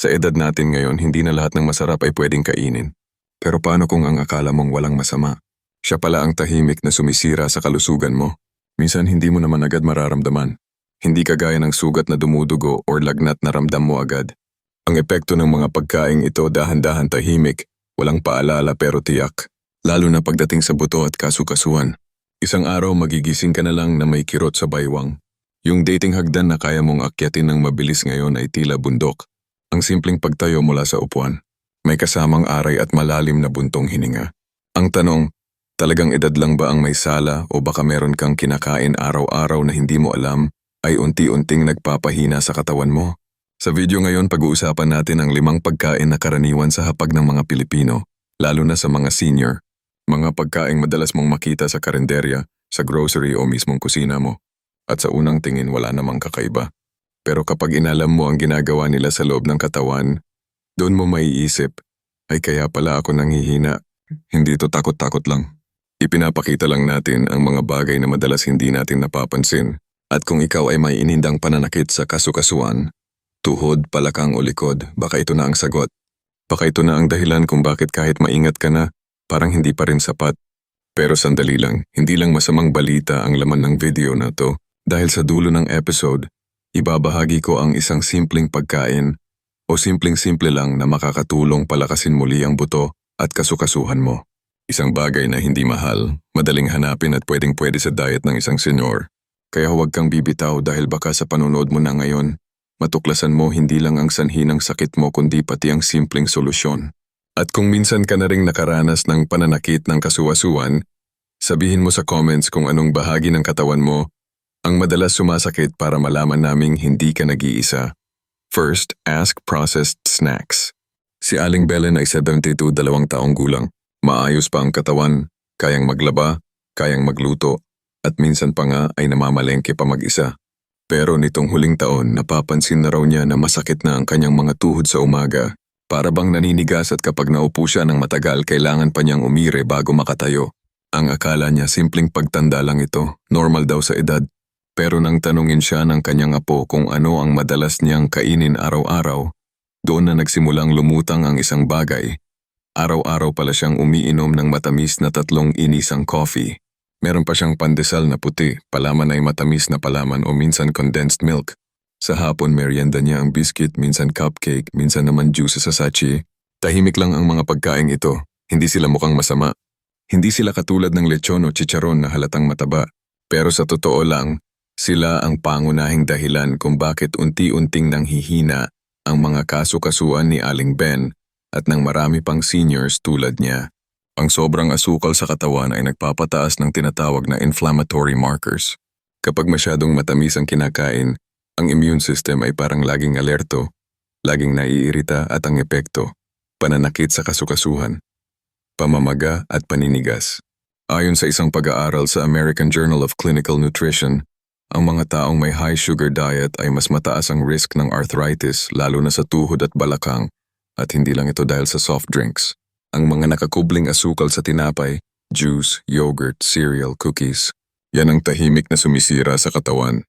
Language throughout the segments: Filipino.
Sa edad natin ngayon, hindi na lahat ng masarap ay pwedeng kainin. Pero paano kung ang akala mong walang masama? Siya pala ang tahimik na sumisira sa kalusugan mo. Minsan hindi mo naman agad mararamdaman. Hindi kagaya ng sugat na dumudugo or lagnat na ramdam mo agad. Ang epekto ng mga pagkaing ito dahan-dahan tahimik, walang paalala pero tiyak. Lalo na pagdating sa buto at kasukasuan. Isang araw magigising ka na lang na may kirot sa baywang. Yung dating hagdan na kaya mong akyatin ng mabilis ngayon ay tila bundok. Ang simpleng pagtayo mula sa upuan. May kasamang aray at malalim na buntong hininga. Ang tanong, talagang edad lang ba ang may sala o baka meron kang kinakain araw-araw na hindi mo alam ay unti-unting nagpapahina sa katawan mo? Sa video ngayon pag-uusapan natin ang limang pagkain na karaniwan sa hapag ng mga Pilipino, lalo na sa mga senior. Mga pagkaing madalas mong makita sa karinderya, sa grocery o mismong kusina mo. At sa unang tingin wala namang kakaiba. Pero kapag inalam mo ang ginagawa nila sa loob ng katawan, doon mo maiisip, ay kaya pala ako nanghihina. Hindi ito takot-takot lang. Ipinapakita lang natin ang mga bagay na madalas hindi natin napapansin. At kung ikaw ay may inindang pananakit sa kasukasuan, tuhod, palakang o likod, baka ito na ang sagot. Baka ito na ang dahilan kung bakit kahit maingat ka na, parang hindi pa rin sapat. Pero sandali lang, hindi lang masamang balita ang laman ng video na to dahil sa dulo ng episode, ibabahagi ko ang isang simpleng pagkain o simpleng-simple lang na makakatulong palakasin muli ang buto at kasukasuhan mo. Isang bagay na hindi mahal, madaling hanapin at pwedeng-pwede sa diet ng isang senyor. Kaya huwag kang bibitaw dahil baka sa panonood mo na ngayon, matuklasan mo hindi lang ang sanhi ng sakit mo kundi pati ang simpleng solusyon. At kung minsan ka na ring nakaranas ng pananakit ng kasuwasuan, sabihin mo sa comments kung anong bahagi ng katawan mo ang madalas sumasakit para malaman naming hindi ka nag-iisa. First, ask processed snacks. Si Aling Belen ay 72 dalawang taong gulang. Maayos pa ang katawan, kayang maglaba, kayang magluto, at minsan pa nga ay namamalengke pa mag-isa. Pero nitong huling taon, napapansin na raw niya na masakit na ang kanyang mga tuhod sa umaga. Para bang naninigas at kapag naupo siya ng matagal, kailangan pa niyang umire bago makatayo. Ang akala niya simpleng pagtanda lang ito, normal daw sa edad. Pero nang tanungin siya ng kanyang apo kung ano ang madalas niyang kainin araw-araw, doon na nagsimulang lumutang ang isang bagay. Araw-araw pala siyang umiinom ng matamis na tatlong inisang coffee. Meron pa siyang pandesal na puti, palaman ay matamis na palaman o minsan condensed milk. Sa hapon merienda niya ang biscuit, minsan cupcake, minsan naman juice sa sachi. Tahimik lang ang mga pagkain ito, hindi sila mukhang masama. Hindi sila katulad ng lechon o chicharon na halatang mataba. Pero sa totoo lang, sila ang pangunahing dahilan kung bakit unti-unting nanghihina ang mga kaso-kasuan ni Aling Ben at ng marami pang seniors tulad niya. Ang sobrang asukal sa katawan ay nagpapataas ng tinatawag na inflammatory markers. Kapag masyadong matamis ang kinakain, ang immune system ay parang laging alerto, laging naiirita at ang epekto, pananakit sa kasukasuhan, pamamaga at paninigas. Ayon sa isang pag-aaral sa American Journal of Clinical Nutrition, ang mga taong may high sugar diet ay mas mataas ang risk ng arthritis lalo na sa tuhod at balakang at hindi lang ito dahil sa soft drinks. Ang mga nakakubling asukal sa tinapay, juice, yogurt, cereal, cookies, yan ang tahimik na sumisira sa katawan.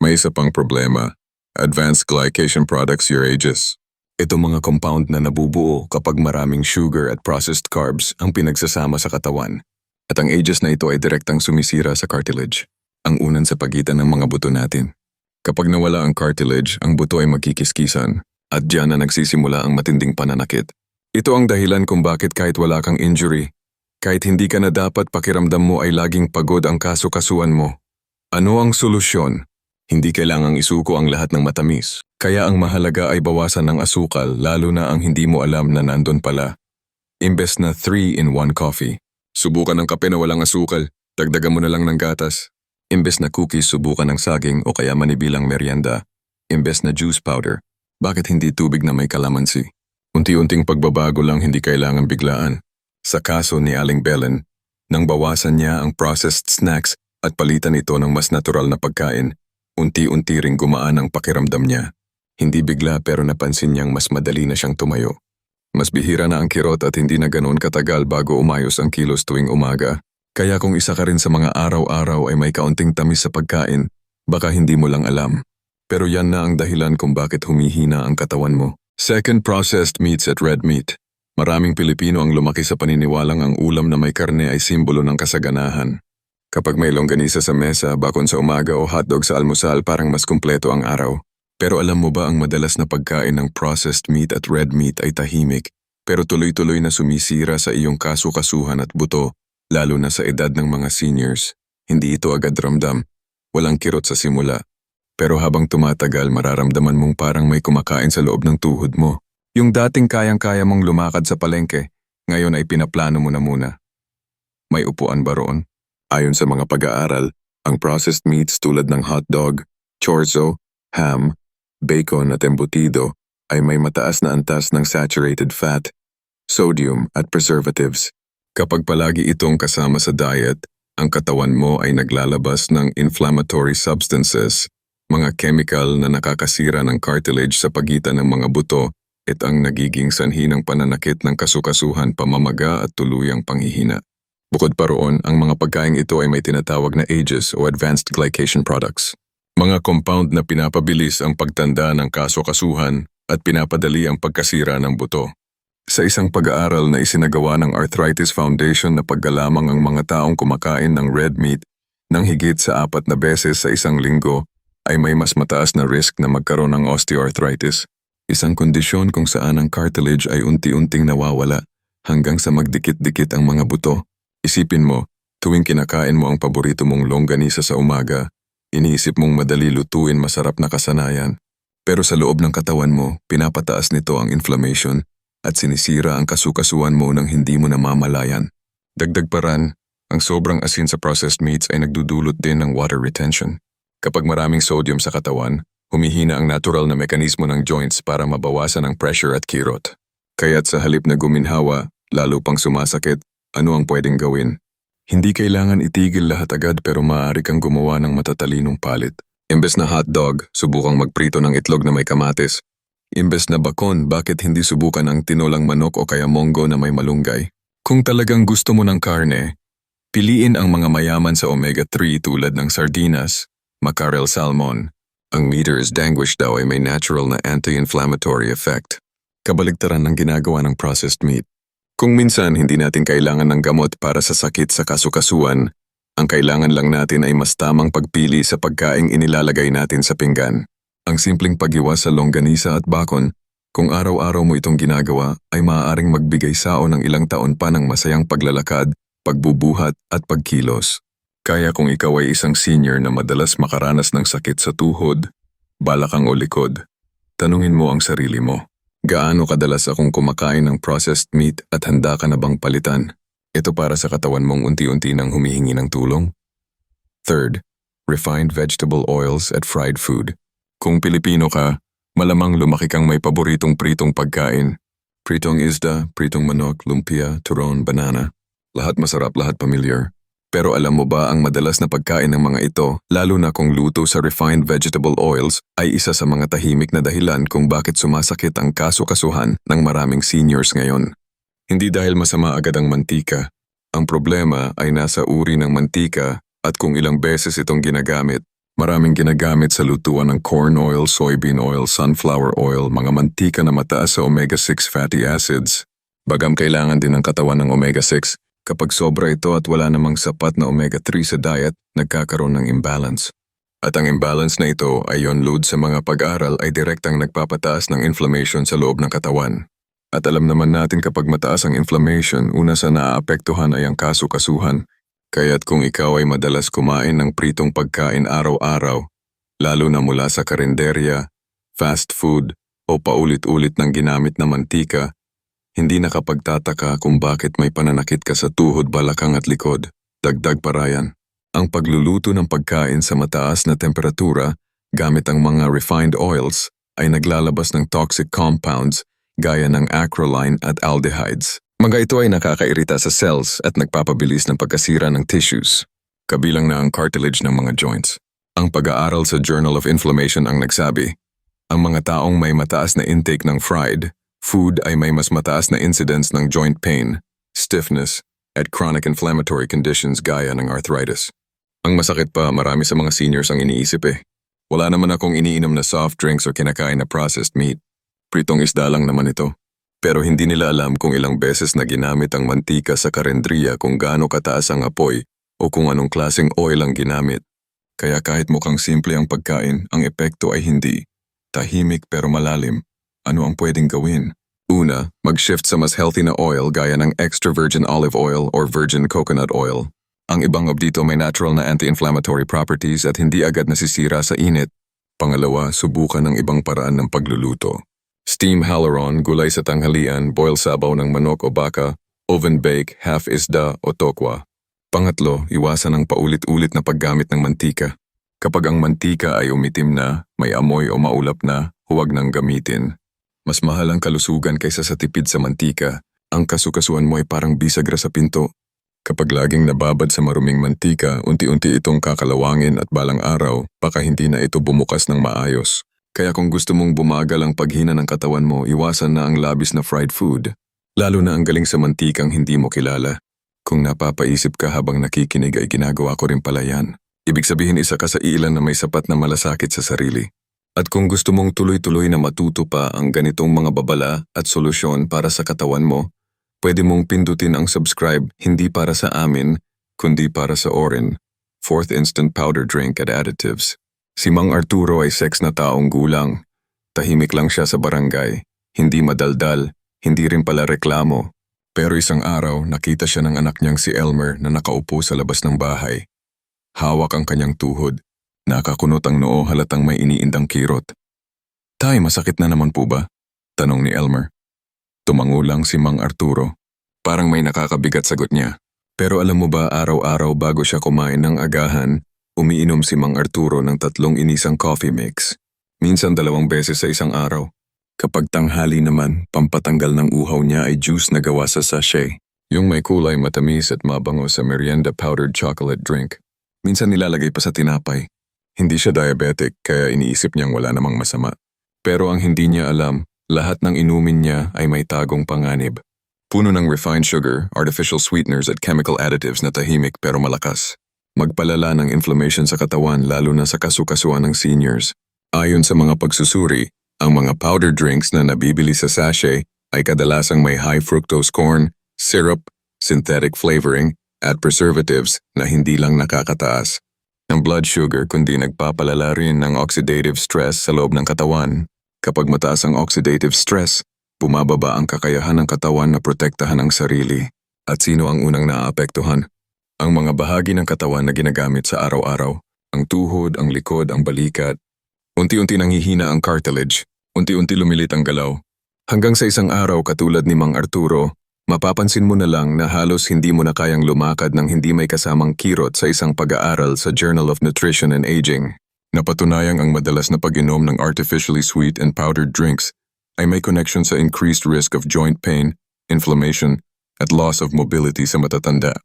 May isa pang problema, advanced glycation products your ages. Ito mga compound na nabubuo kapag maraming sugar at processed carbs ang pinagsasama sa katawan. At ang ages na ito ay direktang sumisira sa cartilage, ang unan sa pagitan ng mga buto natin. Kapag nawala ang cartilage, ang buto ay magkikiskisan at diyan na nagsisimula ang matinding pananakit. Ito ang dahilan kung bakit kahit wala kang injury, kahit hindi ka na dapat pakiramdam mo ay laging pagod ang kaso-kasuan mo. Ano ang solusyon? Hindi kailangang isuko ang lahat ng matamis. Kaya ang mahalaga ay bawasan ng asukal lalo na ang hindi mo alam na nandun pala. Imbes na 3-in-1 coffee. Subukan ng kape na walang asukal. Dagdagan mo na lang ng gatas. Imbes na cookies, subukan ng saging o kaya manibilang merienda. Imbes na juice powder. Bakit hindi tubig na may kalamansi? Unti-unting pagbabago lang hindi kailangan biglaan. Sa kaso ni Aling Belen, nang bawasan niya ang processed snacks at palitan ito ng mas natural na pagkain, unti-unti ring gumaan ang pakiramdam niya. Hindi bigla pero napansin niyang mas madali na siyang tumayo. Mas bihira na ang kirot at hindi na ganoon katagal bago umayos ang kilos tuwing umaga. Kaya kung isa ka rin sa mga araw-araw ay may kaunting tamis sa pagkain, baka hindi mo lang alam. Pero yan na ang dahilan kung bakit humihina ang katawan mo. Second, processed meats at red meat. Maraming Pilipino ang lumaki sa paniniwalang ang ulam na may karne ay simbolo ng kasaganahan. Kapag may longganisa sa mesa, bakon sa umaga o hotdog sa almusal, parang mas kumpleto ang araw. Pero alam mo ba ang madalas na pagkain ng processed meat at red meat ay tahimik, pero tuloy-tuloy na sumisira sa iyong kasukasuhan at buto, lalo na sa edad ng mga seniors. Hindi ito agad ramdam. Walang kirot sa simula. Pero habang tumatagal, mararamdaman mong parang may kumakain sa loob ng tuhod mo. Yung dating kayang-kaya mong lumakad sa palengke, ngayon ay pinaplano mo na muna. May upuan ba roon? Ayon sa mga pag-aaral, ang processed meats tulad ng hotdog, chorizo, ham, bacon at embutido ay may mataas na antas ng saturated fat, sodium at preservatives. Kapag palagi itong kasama sa diet, ang katawan mo ay naglalabas ng inflammatory substances, mga chemical na nakakasira ng cartilage sa pagitan ng mga buto at ang nagiging sanhi ng pananakit ng kasukasuhan, pamamaga at tuluyang panghihina. Bukod pa roon, ang mga pagkain ito ay may tinatawag na AGEs o Advanced Glycation Products. Mga compound na pinapabilis ang pagtanda ng kasukasuhan at pinapadali ang pagkasira ng buto. Sa isang pag-aaral na isinagawa ng Arthritis Foundation na paggalamang ang mga taong kumakain ng red meat ng higit sa apat na beses sa isang linggo ay may mas mataas na risk na magkaroon ng osteoarthritis, isang kondisyon kung saan ang cartilage ay unti-unting nawawala hanggang sa magdikit-dikit ang mga buto. Isipin mo, tuwing kinakain mo ang paborito mong longganisa sa umaga, iniisip mong madali lutuin masarap na kasanayan. Pero sa loob ng katawan mo, pinapataas nito ang inflammation at sinisira ang kasukasuan mo nang hindi mo namamalayan. Dagdag pa ran, ang sobrang asin sa processed meats ay nagdudulot din ng water retention. Kapag maraming sodium sa katawan, humihina ang natural na mekanismo ng joints para mabawasan ang pressure at kirot. Kaya't sa halip na guminhawa, lalo pang sumasakit, ano ang pwedeng gawin? Hindi kailangan itigil lahat agad pero maaari kang gumawa ng matatalinong palit. Imbes na hotdog, subukang magprito ng itlog na may kamatis. Imbes na bakon, bakit hindi subukan ang tinolang manok o kaya monggo na may malunggay? Kung talagang gusto mo ng karne, piliin ang mga mayaman sa omega-3 tulad ng sardinas, mackerel salmon. Ang meter's danguish daw ay may natural na anti-inflammatory effect. Kabaligtaran ng ginagawa ng processed meat. Kung minsan hindi natin kailangan ng gamot para sa sakit sa kasukasuan, ang kailangan lang natin ay mas tamang pagpili sa pagkaing inilalagay natin sa pinggan. Ang simpleng pag-iwas sa longganisa at bakon, kung araw-araw mo itong ginagawa, ay maaaring magbigay sao ng ilang taon pa ng masayang paglalakad, pagbubuhat at pagkilos. Kaya kung ikaw ay isang senior na madalas makaranas ng sakit sa tuhod, balakang o likod, tanungin mo ang sarili mo. Gaano kadalas akong kumakain ng processed meat at handa ka na bang palitan? Ito para sa katawan mong unti-unti nang humihingi ng tulong? Third, refined vegetable oils at fried food. Kung Pilipino ka, malamang lumaki kang may paboritong pritong pagkain. Pritong isda, pritong manok, lumpia, turon, banana. Lahat masarap, lahat familiar. Pero alam mo ba ang madalas na pagkain ng mga ito, lalo na kung luto sa refined vegetable oils, ay isa sa mga tahimik na dahilan kung bakit sumasakit ang kasukasuhan ng maraming seniors ngayon. Hindi dahil masama agad ang mantika. Ang problema ay nasa uri ng mantika at kung ilang beses itong ginagamit. Maraming ginagamit sa lutuan ng corn oil, soybean oil, sunflower oil, mga mantika na mataas sa omega-6 fatty acids. Bagam kailangan din ng katawan ng omega-6, Kapag sobra ito at wala namang sapat na omega-3 sa diet, nagkakaroon ng imbalance. At ang imbalance na ito ay yon load sa mga pag-aral ay direktang nagpapataas ng inflammation sa loob ng katawan. At alam naman natin kapag mataas ang inflammation, una sa naaapektuhan ay ang kasukasuhan. Kaya't kung ikaw ay madalas kumain ng pritong pagkain araw-araw, lalo na mula sa karinderya, fast food, o paulit-ulit ng ginamit na mantika, hindi nakapagtataka kung bakit may pananakit ka sa tuhod, balakang at likod. Dagdag pa Ryan, ang pagluluto ng pagkain sa mataas na temperatura gamit ang mga refined oils ay naglalabas ng toxic compounds gaya ng acrolein at aldehydes. Mga ito ay nakakairita sa cells at nagpapabilis ng pagkasira ng tissues, kabilang na ang cartilage ng mga joints. Ang pag-aaral sa Journal of Inflammation ang nagsabi, ang mga taong may mataas na intake ng fried, Food ay may mas mataas na incidence ng joint pain, stiffness, at chronic inflammatory conditions gaya ng arthritis. Ang masakit pa, marami sa mga seniors ang iniisip eh. Wala naman akong iniinom na soft drinks o kinakain na processed meat. Pritong isda lang naman ito. Pero hindi nila alam kung ilang beses na ginamit ang mantika sa karendriya kung gaano kataas ang apoy o kung anong klaseng oil ang ginamit. Kaya kahit mukhang simple ang pagkain, ang epekto ay hindi. Tahimik pero malalim. Ano ang pwedeng gawin? Una, mag-shift sa mas healthy na oil gaya ng extra virgin olive oil or virgin coconut oil. Ang ibang dito may natural na anti-inflammatory properties at hindi agad nasisira sa init. Pangalawa, subukan ng ibang paraan ng pagluluto. Steam halaron, gulay sa tanghalian, boil sabaw ng manok o baka, oven bake, half isda o tokwa. Pangatlo, iwasan ang paulit-ulit na paggamit ng mantika. Kapag ang mantika ay umitim na, may amoy o maulap na, huwag nang gamitin. Mas mahal ang kalusugan kaysa sa tipid sa mantika. Ang kasukasuan mo ay parang bisagra sa pinto. Kapag laging nababad sa maruming mantika, unti-unti itong kakalawangin at balang araw, baka hindi na ito bumukas ng maayos. Kaya kung gusto mong bumagal ang paghina ng katawan mo, iwasan na ang labis na fried food. Lalo na ang galing sa mantikang hindi mo kilala. Kung napapaisip ka habang nakikinig ay ginagawa ko rin pala yan. Ibig sabihin isa ka sa ilan na may sapat na malasakit sa sarili. At kung gusto mong tuloy-tuloy na matuto pa ang ganitong mga babala at solusyon para sa katawan mo, pwede mong pindutin ang subscribe hindi para sa amin, kundi para sa Orin, fourth instant powder drink at additives. Si Mang Arturo ay sex na taong gulang. Tahimik lang siya sa barangay, hindi madaldal, hindi rin pala reklamo. Pero isang araw, nakita siya ng anak niyang si Elmer na nakaupo sa labas ng bahay. Hawak ang kanyang tuhod. Nakakunot ang noo halatang may iniindang kirot. Tay, masakit na naman po ba? Tanong ni Elmer. Tumango lang si Mang Arturo. Parang may nakakabigat sagot niya. Pero alam mo ba araw-araw bago siya kumain ng agahan, umiinom si Mang Arturo ng tatlong inisang coffee mix. Minsan dalawang beses sa isang araw. Kapag tanghali naman, pampatanggal ng uhaw niya ay juice na gawa sa sachet. Yung may kulay matamis at mabango sa merienda powdered chocolate drink. Minsan nilalagay pa sa tinapay. Hindi siya diabetic kaya iniisip niyang wala namang masama. Pero ang hindi niya alam, lahat ng inumin niya ay may tagong panganib. Puno ng refined sugar, artificial sweeteners at chemical additives na tahimik pero malakas. Magpalala ng inflammation sa katawan lalo na sa kasukasuan ng seniors. Ayon sa mga pagsusuri, ang mga powder drinks na nabibili sa sachet ay kadalasang may high fructose corn, syrup, synthetic flavoring, at preservatives na hindi lang nakakataas ng blood sugar kundi nagpapalala rin ng oxidative stress sa loob ng katawan. Kapag mataas ang oxidative stress, bumababa ang kakayahan ng katawan na protektahan ang sarili. At sino ang unang naaapektuhan? Ang mga bahagi ng katawan na ginagamit sa araw-araw. Ang tuhod, ang likod, ang balikat. Unti-unti nanghihina ang cartilage. Unti-unti lumilit ang galaw. Hanggang sa isang araw katulad ni Mang Arturo, mapapansin mo na lang na halos hindi mo na kayang lumakad ng hindi may kasamang kirot sa isang pag-aaral sa Journal of Nutrition and Aging. Napatunayang ang madalas na pag-inom ng artificially sweet and powdered drinks ay may connection sa increased risk of joint pain, inflammation, at loss of mobility sa matatanda.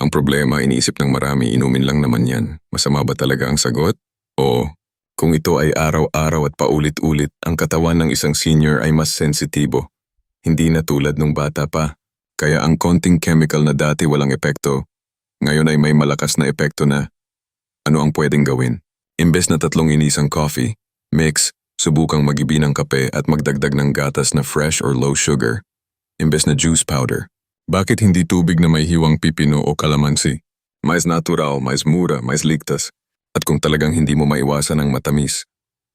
Ang problema, iniisip ng marami, inumin lang naman yan. Masama ba talaga ang sagot? O kung ito ay araw-araw at paulit-ulit, ang katawan ng isang senior ay mas sensitibo. Hindi na tulad nung bata pa. Kaya ang konting chemical na dati walang epekto, ngayon ay may malakas na epekto na. Ano ang pwedeng gawin? Imbes na tatlong inisang coffee, mix, subukang magibi ng kape at magdagdag ng gatas na fresh or low sugar. Imbes na juice powder. Bakit hindi tubig na may hiwang pipino o kalamansi? Mais natural, mais mura, mais ligtas. At kung talagang hindi mo maiwasan ang matamis,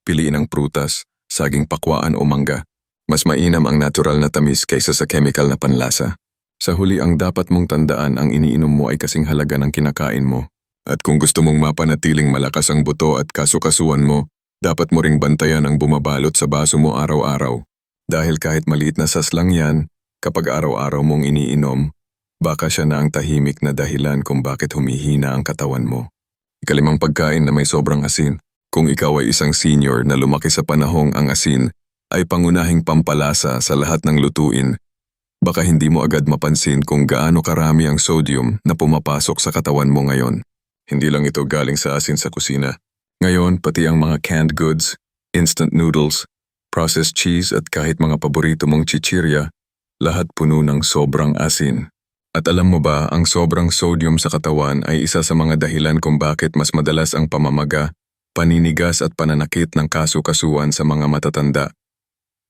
piliin ang prutas, saging pakwaan o mangga. Mas mainam ang natural na tamis kaysa sa chemical na panlasa. Sa huli ang dapat mong tandaan ang iniinom mo ay kasing halaga ng kinakain mo. At kung gusto mong mapanatiling malakas ang buto at kasukasuan mo, dapat mo ring bantayan ang bumabalot sa baso mo araw-araw. Dahil kahit maliit na saslang yan, kapag araw-araw mong iniinom, baka siya na ang tahimik na dahilan kung bakit humihina ang katawan mo. Ikalimang pagkain na may sobrang asin. Kung ikaw ay isang senior na lumaki sa panahong ang asin ay pangunahing pampalasa sa lahat ng lutuin, baka hindi mo agad mapansin kung gaano karami ang sodium na pumapasok sa katawan mo ngayon. Hindi lang ito galing sa asin sa kusina. Ngayon, pati ang mga canned goods, instant noodles, processed cheese at kahit mga paborito mong chichirya, lahat puno ng sobrang asin. At alam mo ba, ang sobrang sodium sa katawan ay isa sa mga dahilan kung bakit mas madalas ang pamamaga, paninigas at pananakit ng kasukasuan sa mga matatanda.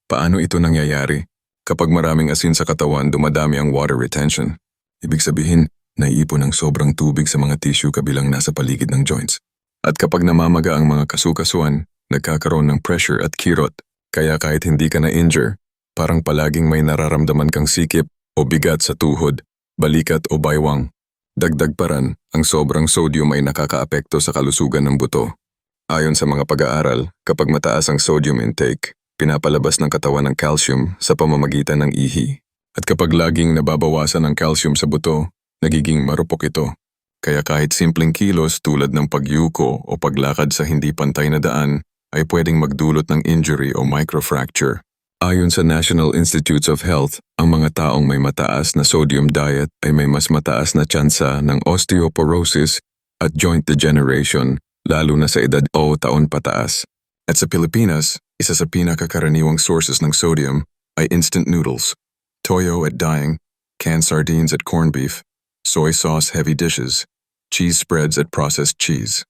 Paano ito nangyayari? Kapag maraming asin sa katawan, dumadami ang water retention. Ibig sabihin, naiipon ang sobrang tubig sa mga tissue kabilang nasa paligid ng joints. At kapag namamaga ang mga kasukasuan, nagkakaroon ng pressure at kirot. Kaya kahit hindi ka na-injure, parang palaging may nararamdaman kang sikip o bigat sa tuhod, balikat o baywang. Dagdag pa ran, ang sobrang sodium ay nakakaapekto sa kalusugan ng buto. Ayon sa mga pag-aaral, kapag mataas ang sodium intake, pinapalabas ng katawan ng calcium sa pamamagitan ng ihi. At kapag laging nababawasan ang calcium sa buto, nagiging marupok ito. Kaya kahit simpleng kilos tulad ng pagyuko o paglakad sa hindi pantay na daan ay pwedeng magdulot ng injury o microfracture. Ayon sa National Institutes of Health, ang mga taong may mataas na sodium diet ay may mas mataas na tsansa ng osteoporosis at joint degeneration lalo na sa edad o taon pataas. At sa Pilipinas, isa sa pinakakaraniwang sources ng sodium ay instant noodles, toyo at daing, canned sardines at corned beef, soy sauce heavy dishes, cheese spreads at processed cheese.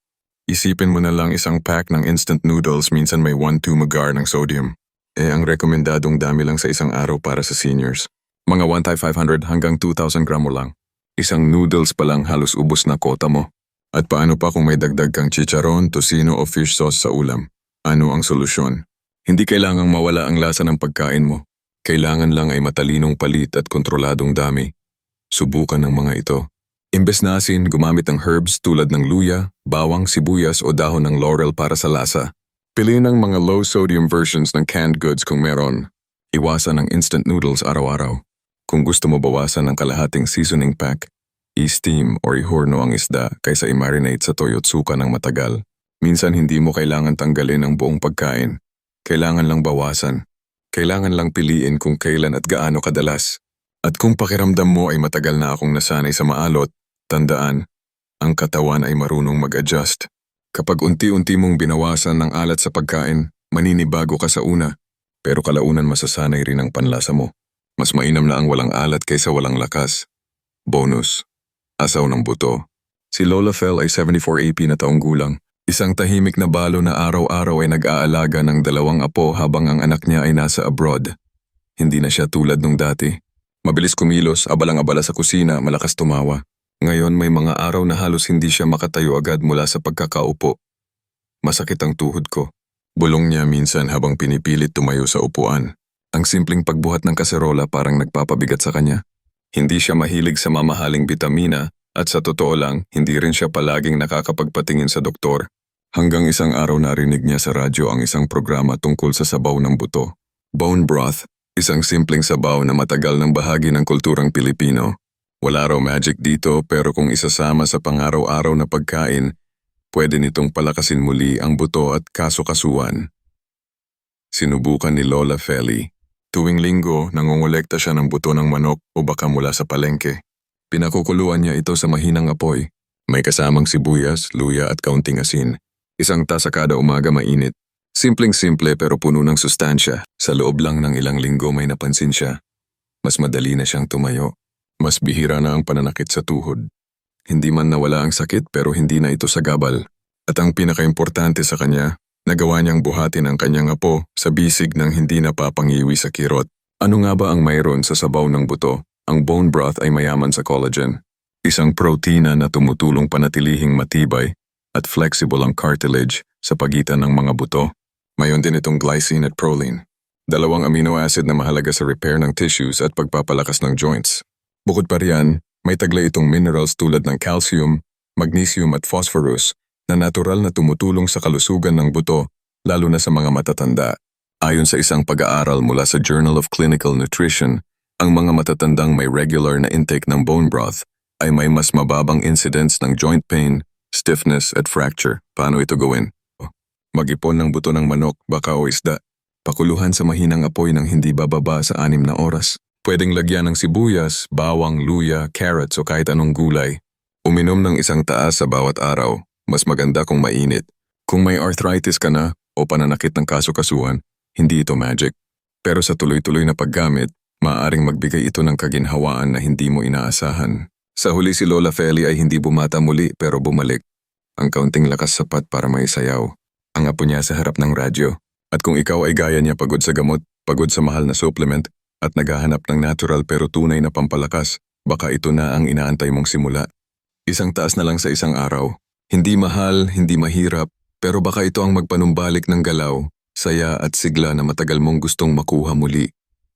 Isipin mo na lang isang pack ng instant noodles minsan may 1-2 magar ng sodium. Eh ang rekomendadong dami lang sa isang araw para sa seniors. Mga 1,500 hanggang 2,000 gramo lang. Isang noodles pa lang halos ubos na kota mo. At paano pa kung may dagdag kang chicharon, tocino o fish sauce sa ulam? Ano ang solusyon? Hindi kailangang mawala ang lasa ng pagkain mo. Kailangan lang ay matalinong palit at kontroladong dami. Subukan ng mga ito. Imbes na asin, gumamit ng herbs tulad ng luya, bawang, sibuyas o dahon ng laurel para sa lasa. Piliin ang mga low-sodium versions ng canned goods kung meron. Iwasan ang instant noodles araw-araw. Kung gusto mo bawasan ng kalahating seasoning pack, i-steam or ihorno ang isda kaysa i-marinate sa toyo at suka ng matagal. Minsan hindi mo kailangan tanggalin ang buong pagkain. Kailangan lang bawasan. Kailangan lang piliin kung kailan at gaano kadalas. At kung pakiramdam mo ay matagal na akong nasanay sa maalot, tandaan, ang katawan ay marunong mag-adjust. Kapag unti-unti mong binawasan ng alat sa pagkain, maninibago ka sa una, pero kalaunan masasanay rin ang panlasa mo. Mas mainam na ang walang alat kaysa walang lakas. Bonus. Asaw ng buto. Si Lola Fel ay 74 AP na taong gulang. Isang tahimik na balo na araw-araw ay nag-aalaga ng dalawang apo habang ang anak niya ay nasa abroad. Hindi na siya tulad nung dati. Mabilis kumilos, abalang-abala sa kusina, malakas tumawa. Ngayon may mga araw na halos hindi siya makatayo agad mula sa pagkakaupo. Masakit ang tuhod ko. Bulong niya minsan habang pinipilit tumayo sa upuan. Ang simpleng pagbuhat ng kaserola parang nagpapabigat sa kanya. Hindi siya mahilig sa mamahaling bitamina at sa totoo lang, hindi rin siya palaging nakakapagpatingin sa doktor. Hanggang isang araw narinig niya sa radyo ang isang programa tungkol sa sabaw ng buto. Bone broth, isang simpleng sabaw na matagal ng bahagi ng kulturang Pilipino. Wala raw magic dito pero kung isasama sa pangaraw-araw na pagkain, pwede nitong palakasin muli ang buto at kasukasuan. Sinubukan ni Lola Feli. Tuwing linggo, nangongolekta siya ng buto ng manok o baka mula sa palengke. Pinakukuluan niya ito sa mahinang apoy. May kasamang sibuyas, luya at kaunting asin. Isang tasa kada umaga mainit. Simpleng-simple pero puno ng sustansya. Sa loob lang ng ilang linggo may napansin siya. Mas madali na siyang tumayo. Mas bihira na ang pananakit sa tuhod. Hindi man nawala ang sakit pero hindi na ito sagabal. At ang pinakaimportante sa kanya, nagawa niyang buhatin ang kanyang apo sa bisig ng hindi napapangiwi sa kirot. Ano nga ba ang mayroon sa sabaw ng buto? Ang bone broth ay mayaman sa collagen. Isang protina na tumutulong panatilihing matibay at flexible ang cartilage sa pagitan ng mga buto. Mayon din itong glycine at proline. Dalawang amino acid na mahalaga sa repair ng tissues at pagpapalakas ng joints. Bukod pa riyan, may taglay itong minerals tulad ng calcium, magnesium at phosphorus na natural na tumutulong sa kalusugan ng buto lalo na sa mga matatanda. Ayon sa isang pag-aaral mula sa Journal of Clinical Nutrition, ang mga matatandang may regular na intake ng bone broth ay may mas mababang incidence ng joint pain, stiffness at fracture. Paano ito gawin? Mag-ipon ng buto ng manok, baka o isda. Pakuluhan sa mahinang apoy ng hindi bababa sa anim na oras. Pwedeng lagyan ng sibuyas, bawang, luya, carrots o kahit anong gulay. Uminom ng isang taas sa bawat araw. Mas maganda kung mainit. Kung may arthritis ka na o pananakit ng kasukasuan, hindi ito magic. Pero sa tuloy-tuloy na paggamit, maaaring magbigay ito ng kaginhawaan na hindi mo inaasahan. Sa huli si Lola Feli ay hindi bumata muli pero bumalik. Ang kaunting lakas sapat para maisayaw. Ang apo niya sa harap ng radyo. At kung ikaw ay gaya niya pagod sa gamot, pagod sa mahal na supplement, at naghahanap ng natural pero tunay na pampalakas, baka ito na ang inaantay mong simula. Isang taas na lang sa isang araw. Hindi mahal, hindi mahirap, pero baka ito ang magpanumbalik ng galaw, saya at sigla na matagal mong gustong makuha muli.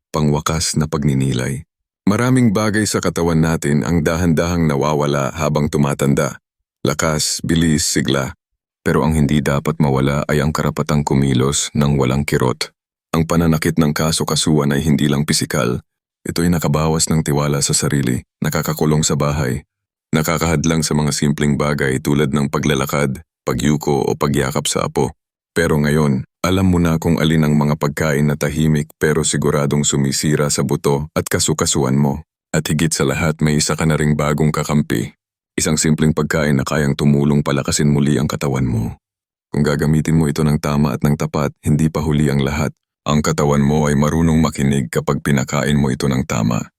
Pangwakas na pagninilay. Maraming bagay sa katawan natin ang dahan-dahang nawawala habang tumatanda. Lakas, bilis, sigla. Pero ang hindi dapat mawala ay ang karapatang kumilos ng walang kirot. Ang pananakit ng kaso-kasuan ay hindi lang pisikal. Ito'y nakabawas ng tiwala sa sarili, nakakakulong sa bahay, nakakahadlang sa mga simpleng bagay tulad ng paglalakad, pagyuko o pagyakap sa apo. Pero ngayon, alam mo na kung alin ang mga pagkain na tahimik pero siguradong sumisira sa buto at kasukasuan mo. At higit sa lahat may isa ka na ring bagong kakampi. Isang simpleng pagkain na kayang tumulong palakasin muli ang katawan mo. Kung gagamitin mo ito ng tama at ng tapat, hindi pa huli ang lahat. Ang katawan mo ay marunong makinig kapag pinakain mo ito ng tama.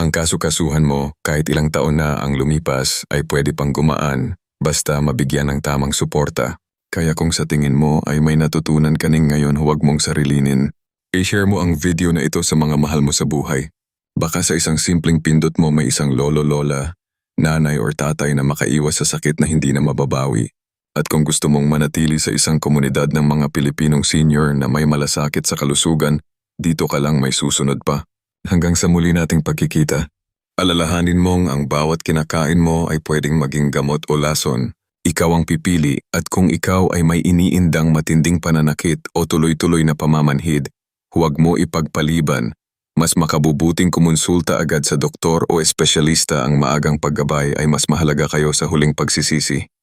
Ang kasukasuhan mo, kahit ilang taon na ang lumipas, ay pwede pang gumaan basta mabigyan ng tamang suporta. Kaya kung sa tingin mo ay may natutunan ka ning ngayon huwag mong sarilinin, i-share mo ang video na ito sa mga mahal mo sa buhay. Baka sa isang simpleng pindot mo may isang lolo-lola, nanay or tatay na makaiwas sa sakit na hindi na mababawi. At kung gusto mong manatili sa isang komunidad ng mga Pilipinong senior na may malasakit sa kalusugan, dito ka lang may susunod pa. Hanggang sa muli nating pagkikita, alalahanin mong ang bawat kinakain mo ay pwedeng maging gamot o lason. Ikaw ang pipili at kung ikaw ay may iniindang matinding pananakit o tuloy-tuloy na pamamanhid, huwag mo ipagpaliban. Mas makabubuting kumonsulta agad sa doktor o espesyalista ang maagang paggabay ay mas mahalaga kayo sa huling pagsisisi.